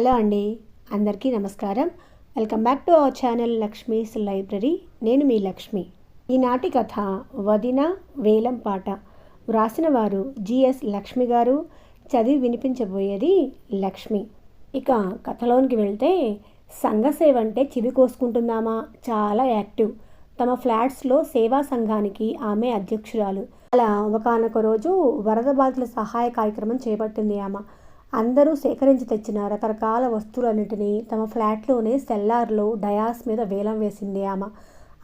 Hello అండి అందరికీ నమస్కారం. Welcome back to our channel Lakshmi's library. నేను మీ లక్ష్మి. ఈనాటి కథ వదిన వేలం పాట. వ్రాసిన వారు జిఎస్ లక్ష్మి గారు. చదివి వినిపించబోయేది లక్ష్మి. ఇక కథలోనికి వెళ్తే సంఘసేవ అంటే చివి కోసుకుంటుందామా? చాలా యాక్టివ్. తమ ఫ్లాట్స్లో సేవా సంఘానికి ఆమె అధ్యక్షురాలు. అలా ఒకనొక రోజు వరద బాధితుల సహాయ కార్యక్రమం చేపట్టింది ఆమె. అందరూ సేకరించి తెచ్చిన రకరకాల వస్తువులన్నింటినీ తమ ఫ్లాట్లోనే సెల్లార్లో డయాస్ మీద వేలం వేసింది ఆమె.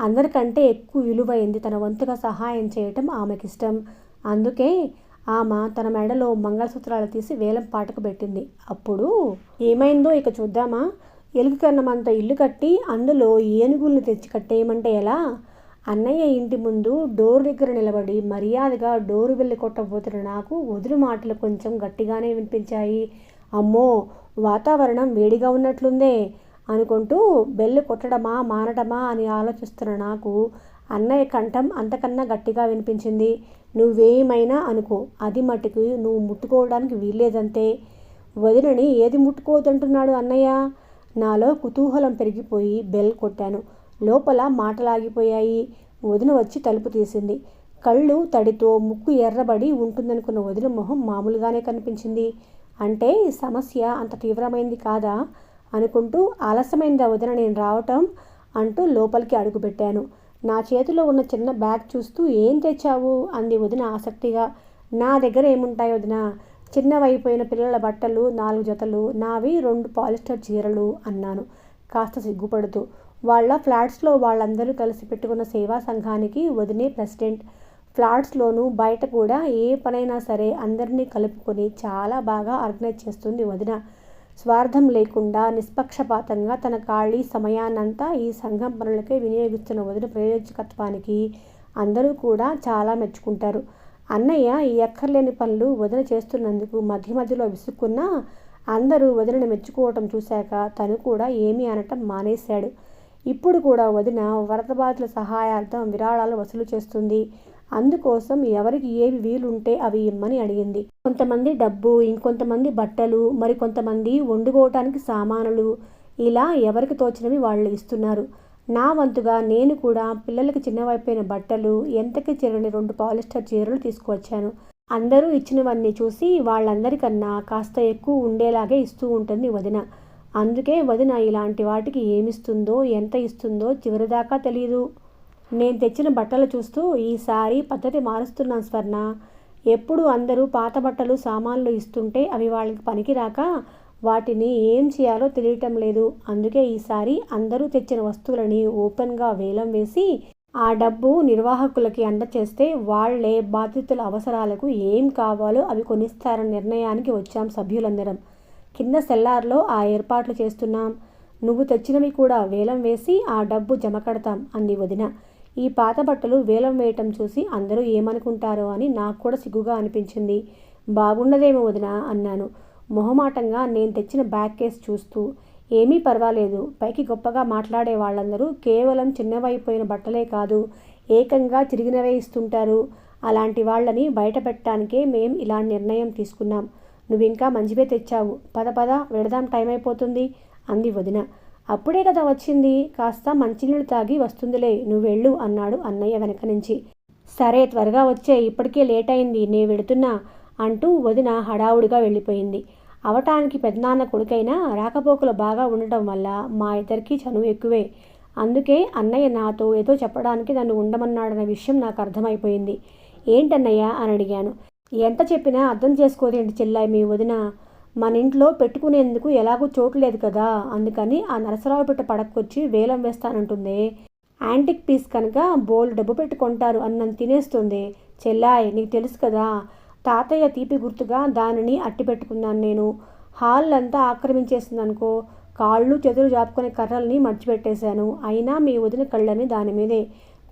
అందరికంటే ఎక్కువ విలువైంది తన వంతుగా సహాయం చేయటం ఆమెకిష్టం. అందుకే ఆమె తన మెడలో మంగళసూత్రాలు తీసి వేలం పాటకు పెట్టింది. అప్పుడు ఏమైందో ఇక చూద్దామా? ఎలుగు కన్నమంత ఇల్లు కట్టి అందులో ఏనుగుల్ని తెచ్చి కట్టేయమంటే ఎలా? అన్నయ్య ఇంటి ముందు డోర్ దగ్గర నిలబడి మర్యాదగా డోరు వెళ్ళి కొట్టబోతున్న నాకు వదిలి మాటలు కొంచెం గట్టిగానే వినిపించాయి. అమ్మో వాతావరణం వేడిగా ఉన్నట్లుందే అనుకుంటూ బెల్లు కొట్టడమా మానడమా అని ఆలోచిస్తున్న నాకు అన్నయ్య కంఠం అంతకన్నా గట్టిగా వినిపించింది. నువ్వేమైనా అనుకో అది మటుకు నువ్వు ముట్టుకోవడానికి వీల్లేదంతే. వదినని ఏది ముట్టుకోవద్దంటున్నాడు అన్నయ్య? నాలో కుతూహలం పెరిగిపోయి బెల్ కొట్టాను. లోపల మాటలాగిపోయాయి. వదిన వచ్చి తలుపు తీసింది. కళ్ళు తడితో ముక్కు ఎర్రబడి ఉంటుందనుకున్న వదిన మొహం మామూలుగానే కనిపించింది. అంటే సమస్య అంత తీవ్రమైంది కాదా? అనుకుంటూ ఆలస్యమైందా వదిన నేను రావటం అంటూ లోపలికి అడుగుపెట్టాను నా చేతిలో ఉన్న చిన్న బ్యాగ్ చూస్తూ ఏం తెచ్చావు? అంది వదిన ఆసక్తిగా. నా దగ్గర ఏముంటాయి వదిన? చిన్నవైపోయిన పిల్లల బట్టలు నాలుగు జతలు నావి రెండు పాలిస్టర్ చీరలు అన్నాను. కాస్త సిగ్గుపడుతూ. వాళ్ళ ఫ్లాట్స్లో వాళ్ళందరూ కలిసి పెట్టుకున్న సేవా సంఘానికి వదినే ప్రెసిడెంట్. ఫ్లాట్స్లోనూ బయట కూడా ఏ పనైనా సరే అందరినీ కలుపుకొని చాలా బాగా ఆర్గనైజ్ చేస్తుంది వదిన. స్వార్థం లేకుండా నిష్పక్షపాతంగా తన ఖాళీ సమయాన్నంతా ఈ సంఘం పనులకే వినియోగిస్తున్న వదిన ప్రయోజకత్వానికి అందరూ కూడా చాలా మెచ్చుకుంటారు. అన్నయ్య ఈ అక్కర్లేని పనులు వదిన చేస్తున్నందుకు మధ్య మధ్యలో విసుక్కున్నా అందరూ వదినని మెచ్చుకోవటం చూశాక తను కూడా ఏమీ అనటం మానేశాడు. ఇప్పుడు కూడా వదిన వరద బాధితుల సహాయార్థం విరాళాలు వసూలు చేస్తుంది. అందుకోసం ఎవరికి ఏవి వీలుంటే అవి ఇమ్మని అడిగింది. కొంతమంది డబ్బు ఇంకొంతమంది బట్టలు మరి కొంతమంది వండుకోవటానికి సామానులు. ఇలా ఎవరికి తోచినవి వాళ్ళు ఇస్తున్నారు. నా వంతుగా నేను కూడా పిల్లలకి చిన్నవైపోయిన బట్టలు ఎంతకి చేరని రెండు పాలిస్టర్ చీరలు తీసుకువచ్చాను. అందరూ ఇచ్చినవన్నీ చూసి వాళ్ళందరికన్నా కాస్త ఎక్కువ ఉండేలాగే ఇస్తూ ఉంటుంది వదిన. అందుకే వదిన ఇలాంటి వాటికి ఏమిస్తుందో ఎంత ఇస్తుందో చివరిదాకా తెలియదు నేను తెచ్చిన బట్టలు చూస్తూ ఈసారి పద్ధతి మారుస్తున్నాను స్వర్ణ. ఎప్పుడు అందరూ పాత బట్టలు సామాన్లు ఇస్తుంటే అవి వాళ్ళకి పనికిరాక వాటిని ఏం చేయాలో తెలియటం లేదు. అందుకే ఈసారి అందరూ తెచ్చిన వస్తువులని ఓపెన్గా వేలం వేసి ఆ డబ్బు నిర్వాహకులకి అందచేస్తే వాళ్ళే బాధితుల అవసరాలకు ఏం కావాలో అవి కొనిస్తారన్న నిర్ణయానికి వచ్చాం సభ్యులందరం. కింద సెల్లార్లో ఆ ఏర్పాట్లు చేస్తున్నాం. నువ్వు తెచ్చినవి కూడా వేలం వేసి ఆ డబ్బు జమ కడతాం అంది వదిన. ఈ పాత బట్టలు వేలం వేయటం చూసి అందరూ ఏమనుకుంటారో అని నాకు కూడా సిగ్గుగా అనిపించింది. బాగున్నదేమో వదిన అన్నాను. మొహమాటంగా నేను తెచ్చిన బ్యాగ్ కేస్ చూస్తూ. ఏమీ పర్వాలేదు. పైకి గొప్పగా మాట్లాడే వాళ్ళందరూ కేవలం చిన్నవైపోయిన బట్టలే కాదు ఏకంగా చిరిగినవే ఇస్తుంటారు. అలాంటి వాళ్ళని బయట పెట్టడానికే మేం ఇలా నిర్ణయం తీసుకున్నాం. నువ్వు ఇంకా మంచివే తెచ్చావు. పద పద వెడదాం టైం అయిపోతుంది అంది వదిన. అప్పుడే కదా వచ్చింది. కాస్త మంచినీళ్ళు తాగి వస్తుందిలే నువ్వు వెళ్ళు అన్నాడు అన్నయ్య వెనక నుంచి. సరే త్వరగా వచ్చే ఇప్పటికే లేట్ అయింది నే వెడుతున్నా అంటూ వదిన హడావుడిగా వెళ్ళిపోయింది. అవటానికి పెద్దనాన్న కొడుకైనా రాకపోకలు బాగా ఉండటం వల్ల మా ఇద్దరికి చనువు ఎక్కువే. అందుకే అన్నయ్య నాతో ఏదో చెప్పడానికి నన్ను ఉండమన్నాడన్న విషయం నాకు అర్థమైపోయింది. ఏంటన్నయ్య అని అడిగాను. ఎంత చెప్పినా అర్థం చేసుకోదేంటి చెల్లాయి మీ వదిన. మన ఇంట్లో పెట్టుకునేందుకు ఎలాగో చోటు లేదు కదా. అందుకని ఆ నరసరావుపేట పడకొచ్చి వేలం వేస్తానంటుంది. యాంటిక్ పీస్ కనుక బోల్ డబ్బు పెట్టుకుంటారు అన్నం తినేస్తుంది. చెల్లాయ్ నీకు తెలుసు కదా తాతయ్య తీపి గుర్తుగా దానిని అట్టి పెట్టుకున్నాను నేను. హాల్ అంతా ఆక్రమించేసింది అనుకో కాళ్ళు చేతులు జాపుకునే కర్రల్ని మర్చిపెట్టేశాను అయినా మీ వదిన కళ్ళని దాని మీదే.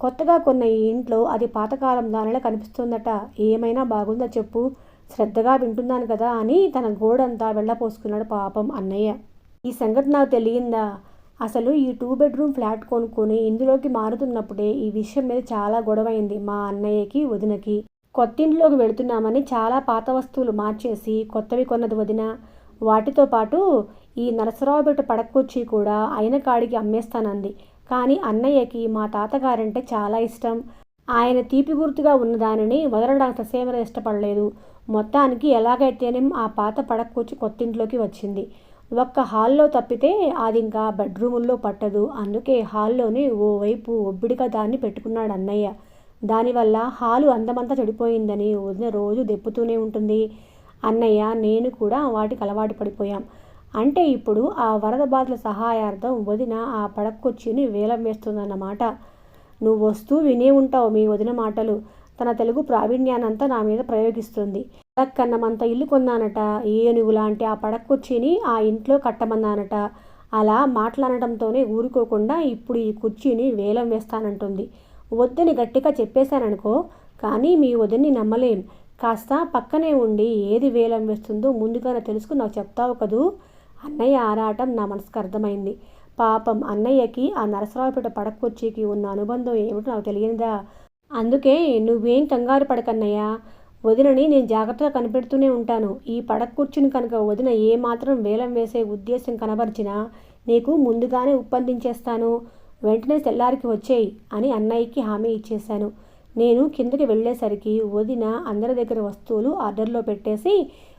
కొత్తగా కొన్న ఈ ఇంట్లో అది పాతకాలం దానిలా కనిపిస్తుందట. ఏమైనా బాగుందా చెప్పు. శ్రద్ధగా వింటున్నాను కదా అని తన గోడంతా వెళ్ళపోసుకున్నాడు పాపం అన్నయ్య. ఈ సంగతి నాకు తెలియందా? అసలు ఈ టూ బెడ్రూమ్ ఫ్లాట్ కొనుక్కొని ఇందులోకి మారుతున్నప్పుడే ఈ విషయం మీద చాలా గొడవైంది మా అన్నయ్యకి వదినకి. కొత్తింట్లోకి వెళుతున్నామని చాలా పాత వస్తువులు మార్చేసి కొత్తవి కొన్నది వదిన. వాటితో పాటు ఈ నరసరావుపేట పడకొచ్చి కూడా అయిన కాడికి అమ్మేస్తానంది. కానీ అన్నయ్యకి మా తాతగారంటే చాలా ఇష్టం. ఆయన తీపి గుర్తుగా ఉన్న దానిని వదలడానికి ససేమర ఇష్టపడలేదు. మొత్తానికి ఎలాగైతేనే ఆ పాత పడకొచ్చి కొత్తింట్లోకి వచ్చింది. ఒక్క హాల్లో తప్పితే అది ఇంకా బెడ్రూముల్లో పట్టదు. అందుకే హాల్లోనే ఓవైపు ఒబ్బిడిగా దాన్ని పెట్టుకున్నాడు అన్నయ్య. దానివల్ల హాలు అందమంతా చెడిపోయిందని వదిన రోజు దెప్పుతూనే ఉంటుంది. అన్నయ్య నేను కూడా వాటికి అలవాటు పడిపోయాం. అంటే ఇప్పుడు ఆ వరద బాధల సహాయార్థం వదిన ఆ పడకొచ్చిని వేలం వేస్తుందన్నమాట. నువ్వు వస్తూ వినే ఉంటావు మీ వదిన మాటలు. తన తెలుగు ప్రావీణ్యానంతా నా మీద ప్రయోగిస్తుంది. పడక్కన్నమంత ఇల్లు కొన్నానట. ఏనుగు లాంటి ఆ పడక్కొచ్చిని ఆ ఇంట్లో కట్టమన్నానట. అలా మాట్లాడటంతోనే ఊరుకోకుండా ఇప్పుడు ఈ కుర్చీని వేలం వేస్తానంటుంది. వద్దని గట్టిగా చెప్పేశాననుకో కానీ మీ వదిన్ని నమ్మలేం. కాస్త పక్కనే ఉండి ఏది వేలం వేస్తుందో ముందుగానే తెలుసుకుని నాకు చెప్తావు కదూ? అన్నయ్య ఆరాటం నా మనసుకు అర్థమైంది. పాపం అన్నయ్యకి ఆ నరసరావుపేట పడకొచ్చికి ఉన్న అనుబంధం ఏమిటో నాకు తెలియనిదా? అందుకే నువ్వేం కంగారు పడకన్నయ్యా. వదినని నేను జాగ్రత్తగా కనిపెడుతూనే ఉంటాను. ఈ పడక్కుర్చుని కనుక వదిన ఏమాత్రం వేలం వేసే ఉద్దేశం కనబరిచినా నీకు ముందుగానే ఉప్పందించేస్తాను. వెంటనే తెల్లారికి వచ్చేయి అని అన్నయ్యకి హామీ ఇచ్చేశాను. నేను కిందకి వెళ్ళేసరికి వదిన అందరి దగ్గర వస్తువులు ఆర్డర్లో పెట్టేసి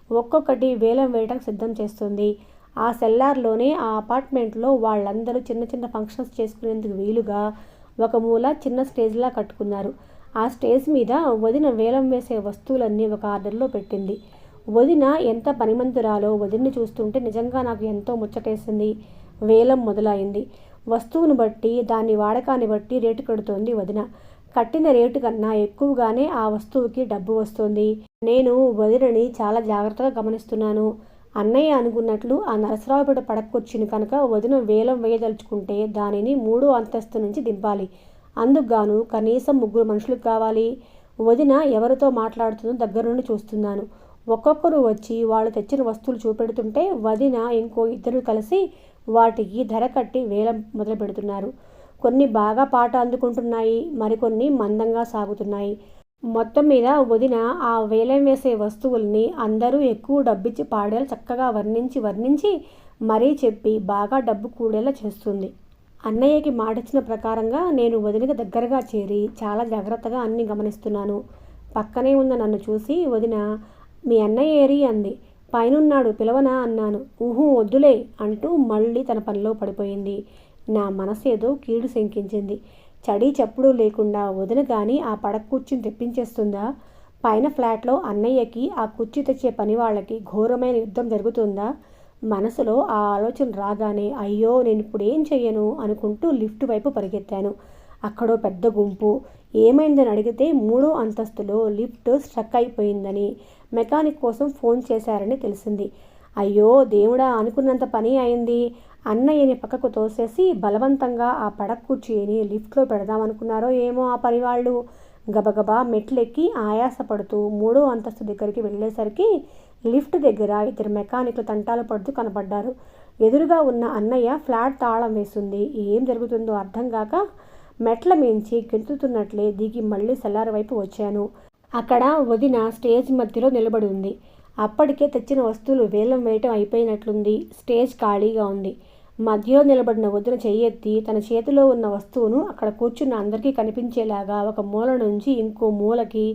ఒక్కొక్కటి వేలం వేయడానికి సిద్ధం చేస్తుంది. ఆ సెల్లార్లోనే ఆ అపార్ట్మెంట్లో వాళ్ళందరూ చిన్న చిన్న ఫంక్షన్స్ చేసుకునేందుకు వీలుగా ఒక మూల చిన్న స్టేజ్లా కట్టుకున్నారు. ఆ స్టేజ్ మీద వదిన వేలం వేసే వస్తువులన్నీ ఒక ఆర్డర్లో పెట్టింది. వదిన ఎంత పనిమంతురాలో వదిన్ని చూస్తుంటే నిజంగా నాకు ఎంతో ముచ్చటేసింది. వేలం మొదలైంది. వస్తువును బట్టి దాని వాడకాన్ని బట్టి రేటు కడుతోంది వదిన. కట్టిన రేటు కన్నా ఎక్కువగానే ఆ వస్తువుకి డబ్బు వస్తుంది. నేను వదినని చాలా జాగ్రత్తగా గమనిస్తున్నాను. అన్నయ్య అనుకున్నట్లు ఆ నరసరావుపేట పడకొచ్చింది కనుక వదిన వేలం వేయదలుచుకుంటే దానిని మూడో అంతస్తు నుంచి దింపాలి. అందుకుగాను కనీసం ముగ్గురు మనుషులకు కావాలి. వదిన ఎవరితో మాట్లాడుతుందో దగ్గర నుండి చూస్తున్నాను. ఒక్కొక్కరు వచ్చి వాళ్ళు తెచ్చిన వస్తువులు చూపెడుతుంటే వదిన ఇంకో ఇద్దరు కలిసి వాటికి ధర కట్టి వేలం మొదలు పెడుతున్నారు కొన్ని బాగా పాట అందుకుంటున్నాయి మరికొన్ని మందంగా సాగుతున్నాయి. మొత్తం మీద వదిన ఆ వేలం వేసే వస్తువుల్ని అందరూ ఎక్కువ డబ్బిచ్చి పాడేలా చక్కగా వర్ణించి వర్ణించి మరీ చెప్పి బాగా డబ్బు కూడేలా చేస్తుంది. అన్నయ్యకి మాటిచ్చిన ప్రకారంగా నేను వదినకి దగ్గరగా చేరి చాలా జాగ్రత్తగా అన్ని గమనిస్తున్నాను. పక్కనే ఉన్న నన్ను చూసి వదిన మీ అన్నయ్య ఏరి అంది. పైనున్నాడు పిలవనా అన్నాను. ఊహూ వద్దులే అంటూ మళ్ళీ తన పనిలో పడిపోయింది. నా మనసు ఏదో కీడు శంకించింది. చడి చప్పుడు లేకుండా వదిన కానీ ఆ పడక కుర్చీని తెప్పించేస్తుందా? పైన ఫ్లాట్లో అన్నయ్యకి ఆ కుర్చీ తెచ్చే పని వాళ్ళకి ఘోరమైన యుద్ధం జరుగుతుందా? మనసులో ఆ ఆలోచన రాగానే అయ్యో నేను ఇప్పుడు ఏం చెయ్యను? అనుకుంటూ లిఫ్ట్ వైపు పరిగెత్తాను. అక్కడో పెద్ద గుంపు. ఏమైందని అడిగితే మూడో అంతస్తులో లిఫ్ట్ స్ట్రక్ అయిపోయిందని మెకానిక్ కోసం ఫోన్ చేశారని తెలిసింది. అయ్యో దేవుడా అనుకున్నంత పని అయింది. అన్నయ్యని పక్కకు తోసేసి బలవంతంగా ఆ పడక కూర్చీని లిఫ్ట్లో పెడదామనుకున్నారో ఏమో ఆ పని వాళ్ళు గబగబా మెట్లెక్కి ఆయాసపడుతూ మూడో అంతస్తు దగ్గరికి వెళ్ళేసరికి లిఫ్ట్ దగ్గర ఇద్దరు మెకానిక్లు తంటాలు పడుతూ కనబడ్డారు. ఎదురుగా ఉన్న అన్నయ్య ఫ్లాట్ తాళం వేసింది ఏం జరుగుతుందో అర్థం కాక మెట్ల మించి గెంతుతున్నట్లే దిగి మళ్ళీ సెల్లార్ వైపు వచ్చాను. అక్కడ వదిన స్టేజ్ మధ్యలో నిలబడి ఉంది. అప్పటికే తెచ్చిన వస్తువులు వేలం వేయటం అయిపోయినట్లుంది. స్టేజ్ ఖాళీగా ఉంది. మధ్యలో నిలబడిన వదిన చెయ్యెత్తి తన చేతిలో ఉన్న వస్తువును అక్కడ కూర్చున్న అందరికీ కనిపించేలాగా ఒక మూల నుంచి ఇంకో మూలకి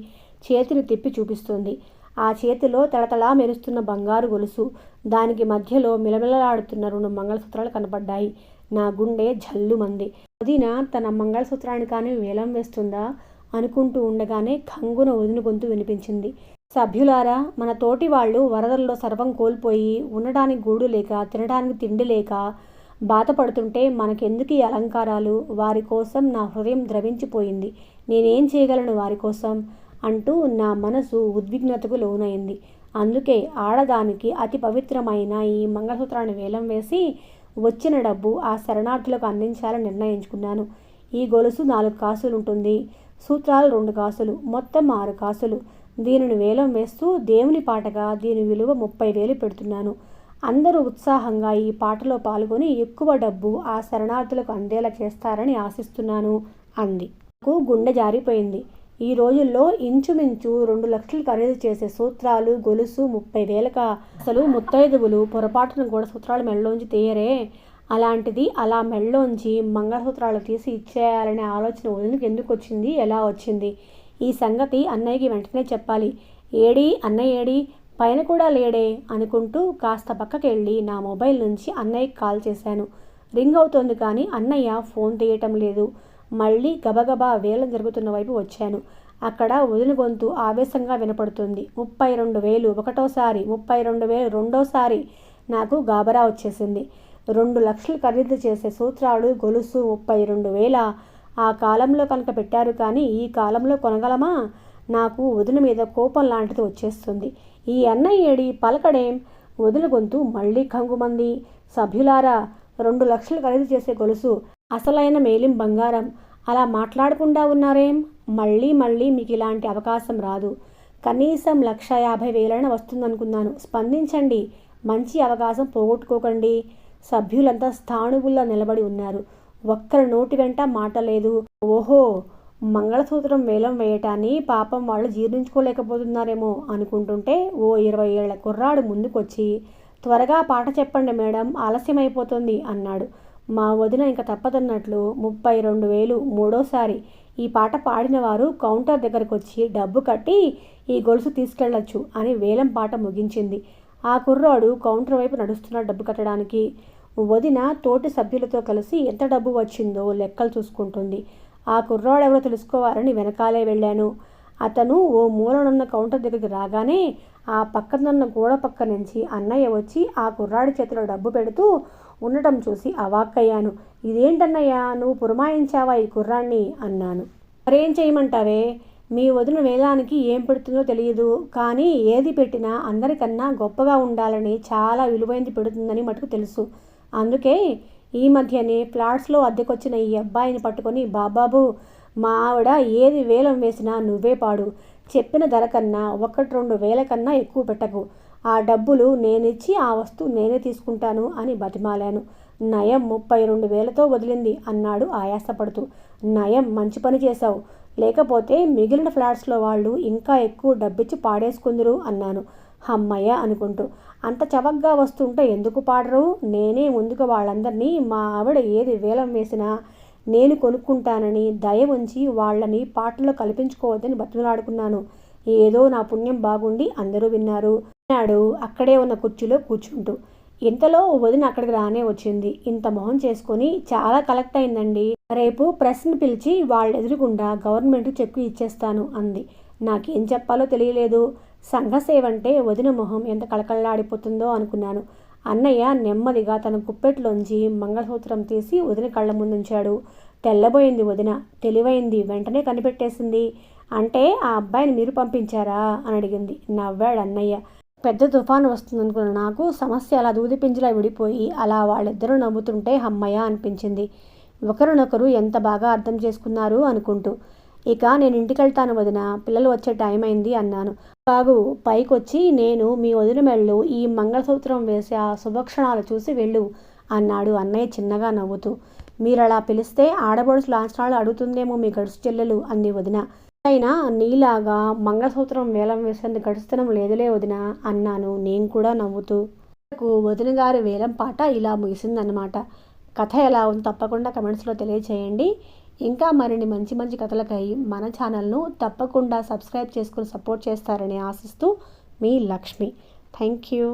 చేతిని తిప్పి చూపిస్తుంది. ఆ చేతిలో తళతళా మెరుస్తున్న బంగారు గొలుసు. దానికి మధ్యలో మిలమిలలాడుతున్న రెండు మంగళసూత్రాలు కనపడ్డాయి నా గుండె జల్లుమంది. వదిన తన మంగళసూత్రాన్ని కానీ వేలం వేస్తుందా అనుకుంటూ ఉండగానే కంగున వదిన గొంతు వినిపించింది. సభ్యులారా మన తోటి వాళ్ళు వరదల్లో సర్వం కోల్పోయి ఉండడానికి గూడు లేక తినడానికి తిండి లేక బాధపడుతుంటే మనకెందుకు ఈ అలంకారాలు? వారి కోసం నా హృదయం ద్రవించిపోయింది. నేనేం చేయగలను వారి కోసం? అంటూ నా మనసు ఉద్విగ్నతకు లోనైంది. అందుకే ఆడదానికి అతి పవిత్రమైన ఈ మంగళసూత్రాన్ని వేలం వేసి వచ్చిన డబ్బు ఆ శరణార్థులకు అందించాలని నిర్ణయించుకున్నాను. ఈ గొలుసు నాలుగు కాసులు ఉంటుంది సూత్రాలు రెండు కాసులు మొత్తం ఆరు కాసులు. దీనిని వేలం వేస్తూ దేవుని పాటగా దీని విలువ ముప్పై వేలు పెడుతున్నాను. అందరూ ఉత్సాహంగా ఈ పాటలో పాల్గొని ఎక్కువ డబ్బు ఆ శరణార్థులకు అందేలా చేస్తారని ఆశిస్తున్నాను అంది. నాకు గుండె జారిపోయింది. ఈ రోజుల్లో ఇంచుమించు రెండు లక్షలు ఖరీదు చేసే సూత్రాలు గొలుసు ముప్పై వేలక అసలు ముత్తైదువులు పొరపాటును కూడా సూత్రాలు మెళ్ళలోంచి తీయరే? అలాంటిది అలా మెళ్ళలోంచి మంగళసూత్రాలు తీసి ఇచ్చేయాలనే ఆలోచన వదిలికి ఎందుకు వచ్చింది? ఎలా వచ్చింది? ఈ సంగతి అన్నయ్యకి వెంటనే చెప్పాలి. ఏడి అన్నయ్య ఏడి పైన కూడా లేడే అనుకుంటూ కాస్త పక్కకెళ్ళి నా మొబైల్ నుంచి అన్నయ్యకి కాల్ చేశాను. రింగ్ అవుతోంది కానీ అన్నయ్య ఫోన్ తీయటం లేదు. మళ్ళీ గబగబా వేలం జరుగుతున్న వైపు వచ్చాను. అక్కడ వదిలి గొంతు ఆవేశంగా వినపడుతుంది. ముప్పై రెండు వేలు ఒకటోసారి ముప్పై రెండు వేలు రెండోసారి నాకు గాబరా వచ్చేసింది. రెండు లక్షలు ఖరీదు చేసే సూత్రాలు గొలుసు ముప్పై రెండు వేల ఆ కాలంలో కనుక పెట్టారు కానీ ఈ కాలంలో కొనగలమా? నాకు వదిన మీద కోపం లాంటిది వచ్చేస్తుంది. ఈ అన్నయ్య ఏడి పలకడేం వదిన గొంతు మళ్ళీ కంగుమంది. సభ్యులారా రెండు లక్షలు ఖరీదు చేసే గొలుసు అసలైన మేలిం బంగారం. అలా మాట్లాడకుండా ఉన్నారేం? మళ్ళీ మళ్ళీ మీకు ఇలాంటి అవకాశం రాదు. కనీసం లక్ష యాభై వేలైనా వస్తుందనుకున్నాను. స్పందించండి. మంచి అవకాశం పోగొట్టుకోకండి. సభ్యులంతా స్థానువుల్లో నిలబడి ఉన్నారు. ఒక్కరి నోటి వెంట మాట లేదు. ఓహో! మంగళసూత్రం వేలం వేయటాన్ని పాపం వాళ్ళు జీర్ణించుకోలేకపోతున్నారేమో అనుకుంటుంటే ఓ ఇరవై ఏళ్ళ కుర్రాడు ముందుకొచ్చి త్వరగా పాట చెప్పండి మేడం ఆలస్యమైపోతుంది అన్నాడు. మా వదిన ఇంక తప్పదన్నట్లు ముప్పై రెండు వేలు మూడోసారి ఈ పాట పాడిన వారు కౌంటర్ దగ్గరకు వచ్చి డబ్బు కట్టి ఈ గొలుసు తీసుకెళ్ళొచ్చు అని వేలం పాట ముగించింది. ఆ కుర్రాడు కౌంటర్ వైపు నడుస్తున్న డబ్బు కట్టడానికి. వదిన తోటి సభ్యులతో కలిసి ఎంత డబ్బు వచ్చిందో లెక్కలు చూసుకుంటుంది. ఆ కుర్రాడెవరో తెలుసుకోవాలని వెనకాలే వెళ్ళాను. అతను ఓ మూలనున్న కౌంటర్ దగ్గరికి రాగానే ఆ పక్కనున్న గోడ పక్క నుంచి అన్నయ్య వచ్చి ఆ కుర్రాడి చేతిలో డబ్బు పెడుతూ ఉండటం చూసి అవాక్కయ్యాను. ఇదేంటన్నయ్య? నువ్వు పురమాయించావా ఈ కుర్రాన్ని అన్నాను. మరేం చేయమంటావే? మీ వదిన వేదానికి ఏం పెడుతుందో తెలియదు. కానీ ఏది పెట్టినా అందరికన్నా గొప్పగా ఉండాలని చాలా విలువైంది పెడుతుందని మటుకు తెలుసు. అందుకే ఈ మధ్యనే ఫ్లాట్స్లో అద్దెకొచ్చిన ఈ అబ్బాయిని పట్టుకొని బాబాబు మా ఆవిడ ఏది వేలం వేసినా నువ్వే పాడు. చెప్పిన ధర కన్నా ఒకటి రెండు వేల కన్నా ఎక్కువ పెట్టకు. ఆ డబ్బులు నేనిచ్చి ఆ వస్తువు నేనే తీసుకుంటాను అని బతిమాలాను. నయం ముప్పై రెండు వేలతో వదిలింది అన్నాడు ఆయాసపడుతూ. నయం మంచి పని చేశావు. లేకపోతే మిగిలిన ఫ్లాట్స్లో వాళ్ళు ఇంకా ఎక్కువ డబ్బిచ్చి పాడేసుకుందరు అన్నాను. హమ్మయ్య అనుకుంటూ. అంత చవగ్గా వస్తుంటే ఎందుకు పాడరు? నేనే ముందుకు వాళ్ళందరినీ మా ఆవిడ ఏది వేలం వేసినా నేను కొనుక్కుంటానని దయ ఉంచి వాళ్ళని పాటల్లో కల్పించుకోవద్దని బతిమలాడుకున్నాను. ఏదో నా పుణ్యం బాగుండి అందరూ విన్నారు. నాడు అక్కడే ఉన్న కుర్చీలో కూర్చుంటూ. ఇంతలో వదిన అక్కడికి రానే వచ్చింది. ఇంత మొహం చేసుకొని చాలా కలెక్ట్ అయిందండి. రేపు ప్రెస్ని పిలిచి వాళ్ళ ఎదురుగుండా గవర్నమెంట్ చెక్కు ఇచ్చేస్తాను అంది. నాకేం చెప్పాలో తెలియలేదు. సంఘసేవంటే వదిన మొహం ఎంత కళకళలాడిపోతుందో అనుకున్నాను. అన్నయ్య నెమ్మదిగా తన కుప్పెట్లోంచి మంగళసూత్రం తీసి వదిన కళ్ళ ముందుంచాడు. తెల్లబోయింది వదిన. తెలివైంది. వెంటనే కనిపెట్టేసింది. అంటే ఆ అబ్బాయిని మీరు పంపించారా? అని అడిగింది. నవ్వాడు అన్నయ్య. పెద్ద తుఫాను వస్తుందనుకున్న నాకు సమస్య అలా దూదిపింజలా విడిపోయి అలా వాళ్ళిద్దరూ నవ్వుతుంటే హమ్మయ్య అనిపించింది. ఒకరినొకరు ఎంత బాగా అర్థం చేసుకున్నారు అనుకుంటూ. ఇక నేను ఇంటికి వెళ్తాను వదిన. పిల్లలు వచ్చే టైం అయింది అన్నాను. బాబు పైకొచ్చి నేను మీ వదిన మెళ్ళు ఈ మంగళసూత్రం వేసి ఆ శుభక్షణాలు చూసి వెళ్ళు అన్నాడు అన్నయ్య చిన్నగా నవ్వుతూ. మీరు అలా పిలిస్తే ఆడబడుసు లాంఛనాలు అడుగుతుందేమో మీ గడుసు చెల్లెలు అంది వదిన. అయినా నీలాగా మంగళసూత్రం వేలం వేసేందుకు గడుస్తనం లేదులే వదిన అన్నాను నేను కూడా నవ్వుతూ. వదిన గారి వేలం పాట ఇలా ముగిసిందన్నమాట. కథ ఎలా ఉంది తప్పకుండా కమెంట్స్లో తెలియచేయండి. ఇంకా మరిన్ని మంచి మంచి కథలకై మన ఛానల్ను తప్పకుండా సబ్స్క్రైబ్ చేసుకుని సపోర్ట్ చేస్తారని ఆశిస్తూ మీ లక్ష్మి. Thank you.